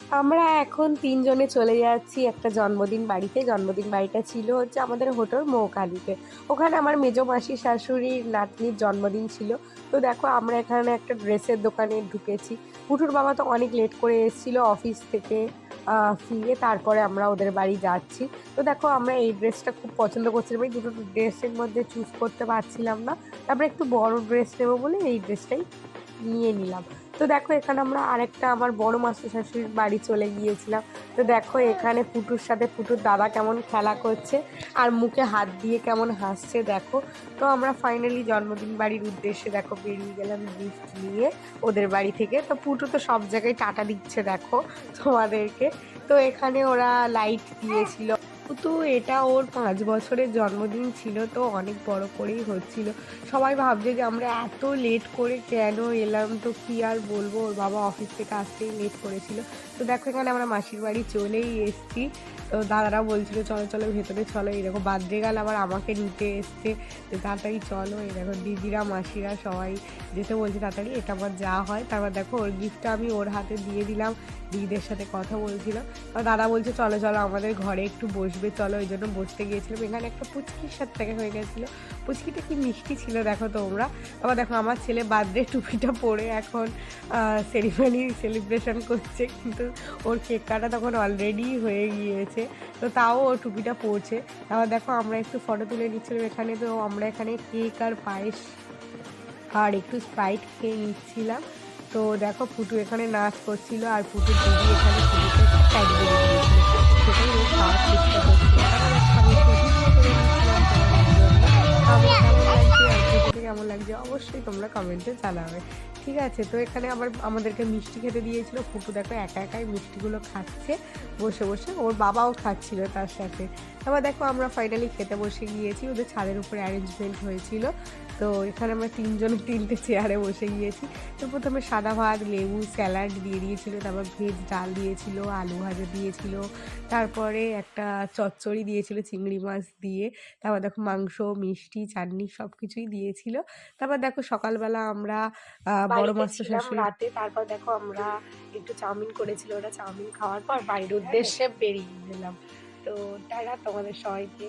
আমরা এখন তিনজনে চলে যাচ্ছি একটা জন্মদিন বাড়িতে। জন্মদিন বাড়িটা ছিল হচ্ছে আমাদের হোটেল মৌকালিতে ওখানে আমার মেজো মাসি শাশুড়ির নাতনির জন্মদিন ছিল। তো দেখো আমরা এখানে একটা ড্রেসের দোকানে ঢুকেছি। পুটুর বাবা তো অনেক লেট করে এসেছিল অফিস থেকে ফিরে তারপরে আমরা ওদের বাড়ি যাচ্ছি। তো দেখো আমরা এই ড্রেসটা খুব পছন্দ করছিলাম। এই দুটো ড্রেসের মধ্যে চুজ করতে পারছিলাম না। তারপরে একটু বড় ড্রেস নেব বলে এই ড্রেসটাই নিয়ে নিলাম। তো দেখো, এখানে আমরা আরেকটা আমার বড় মাস্টার শাশুড়ির বাড়ি চলে গিয়েছিলাম। তো দেখো, এখানে পুটুর সাথে পুটুর দাদা কেমন খেলা করছে আর মুখে হাত দিয়ে কেমন হাসছে, দেখো। তো আমরা ফাইনালি জন্মদিন বাড়ির উদ্দেশ্যে, দেখো, বেরিয়ে গেলাম গিফট নিয়ে ওদের বাড়ি থেকে। তো পুটু তো সব জায়গায় টাটা দিচ্ছে, দেখো তোমাদেরকে। তো এখানে ওরা লাইট দিয়েছিল। তো এটা ওর পাঁচ বছরের জন্মদিন ছিল, তো অনেক বড় করেই হচ্ছিল। সবাই ভাবছে যে আমরা এত লেট করে কেন এলাম? তো কি আর বলব? ওর বাবা অফিস থেকে আসতেই লেট করেছিল। তো দেখো, এখানে আমরা মাসির বাড়ি চলেই এসেছি। তো দাদারা বলছিল, চলো চলো, ভেতরে চলো। দেখো বার্থডে গেল আবার আমাকে নিতে এসছে। যে তাড়াতাড়ি চলো দেখো, দিদিরা, মাসিরা সবাই যেতে বলছে, তাড়াতাড়ি এটা আমার যা হয়। তারপর দেখো, ওর গিফটটা আমি ওর হাতে দিয়ে দিলাম। দিদিদের সাথে কথা বলছিল। আর দাদা বলছে, চলো চলো, আমাদের ঘরে একটু বসবে চলো ওই জন্য বসতে গিয়েছিলাম। এখানে একটা পুচকির সাথে দেখা হয়ে গেছিল। পুচকিটা কি মিষ্টি ছিল, দেখো তোমরা। আবার দেখো, আমার ছেলে বার্থডে টুপিটা পরে এখন সেরিমনি সেলিব্রেশন করছে, কিন্তু ওর কেক কাটা তখন অলরেডি হয়ে গিয়েছে। তো তাও ও টুপিটা পরছে। আবার দেখো, আমরা একটু ফটো তুলে নিচ্ছিলাম এখানে, তো আমরা এখানে কেক আর পায়েস আর একটু স্প্রাইট খেয়ে নিচ্ছিলাম। তো দেখো, পুটু এখানে নাচ করছিল আর পুটু দিদি এখানে পুটুকে লাগছে অবশ্যই তোমরা কমেন্টে জানাবে। ঠিক আছে, তো এখানে আবার আমাদেরকে মিষ্টি খেতে দিয়েছিল। ফুটু দেখো একা একাই মিষ্টিগুলো খাচ্ছে, বসে বসে। ওর বাবাও খাচ্ছিল তার সাথে। তারপর দেখো আমরা ফাইনালি খেতে বসে গিয়েছি ওদের ছাদের উপরে অ্যারেঞ্জমেন্ট হয়েছিল। তো এখানে আমরা তিনজন তিনটে চেয়ারে বসে গিয়েছি। তো প্রথমে সাদা ভাত লেবু স্যালাড দিয়ে দিয়েছিল তারপর ভেজ ডাল দিয়েছিল আলু ভাজা দিয়েছিল তারপরে একটা চচ্চড়ি দিয়েছিল চিংড়ি মাছ দিয়ে তারপর দেখো মাংস মিষ্টি চাটনি সব কিছুই দিয়েছিল। তারপর দেখো সকালবেলা আমরা বড় শাশুড়ি রাতে তারপর দেখো আমরা একটু চাউমিন করেছিল ওটা চাউমিন খাওয়ার পর বাড়ির উদ্দেশ্যে বেরিয়ে গেলাম। তো টাটা তোমাদের সবাইকে।